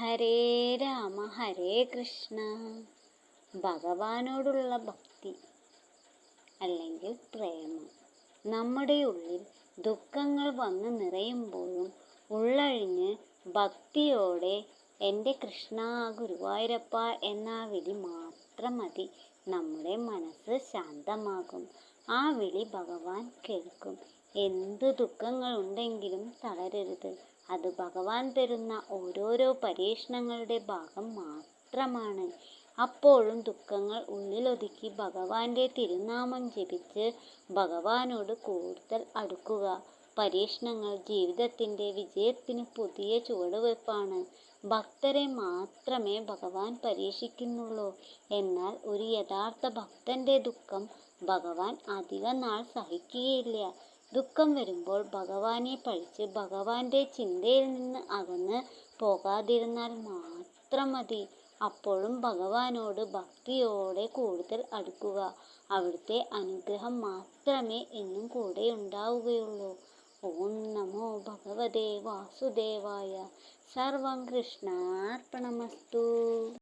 ഹരേ രാമ ഹരേ കൃഷ്ണ. ഭഗവാനോടുള്ള ഭക്തി അല്ലെങ്കിൽ പ്രേമം. നമ്മുടെ ഉള്ളിൽ ദുഃഖങ്ങൾ വന്ന് നിറയുമ്പോഴും ഉള്ളഴിഞ്ഞ് ഭക്തിയോടെ എന്റെ കൃഷ്ണ ഗുരുവായൂരപ്പ എന്ന വിളി മാത്രം മതി. നമ്മുടെ മനസ്സ് ശാന്തമാകും. ആ വിളി ഭഗവാൻ കേൾക്കും. എന്ത് ദുഃഖങ്ങൾ ഉണ്ടെങ്കിലും തളരരുത്. അത് ഭഗവാൻ തരുന്ന ഓരോരോ പരീക്ഷണങ്ങളുടെ ഭാഗം മാത്രമാണ്. അപ്പോഴും ദുഃഖങ്ങൾ ഉള്ളിലൊതുക്കി ഭഗവാന്റെ തിരുനാമം ജപിച്ച് ഭഗവാനോട് കൂടുതൽ അടുക്കുക. പരീക്ഷണങ്ങൾ ജീവിതത്തിന്റെ വിജയത്തിന് പുതിയ ചുവടുവെപ്പാണ് ഭക്തരെ മാത്രമേ ഭഗവാൻ പരീക്ഷിക്കുന്നുള്ളൂ. എന്നാൽ ഒരു യഥാർത്ഥ ഭക്തന്റെ ദുഃഖം ഭഗവാൻ അധിക നാൾ സഹിക്കുകയില്ല. ദുഃഖം വരുമ്പോൾ ഭഗവാനെ പഴിച്ച് ഭഗവാന്റെ ചിന്തയിൽ നിന്ന് അകന്ന് പോകാതിരുന്നാൽ മാത്രം മതി അപ്പോഴും ഭഗവാനോട് ഭക്തിയോടെ കൂടുതൽ അടുക്കുക. അവിടുത്തെ അനുഗ്രഹം മാത്രമേ എന്നും കൂടെ ഉണ്ടാവുകയുള്ളൂ. ഓം നമോ ഭഗവതേ വാസുദേവായ. സർവം കൃഷ്ണാർപ്പണമസ്തു.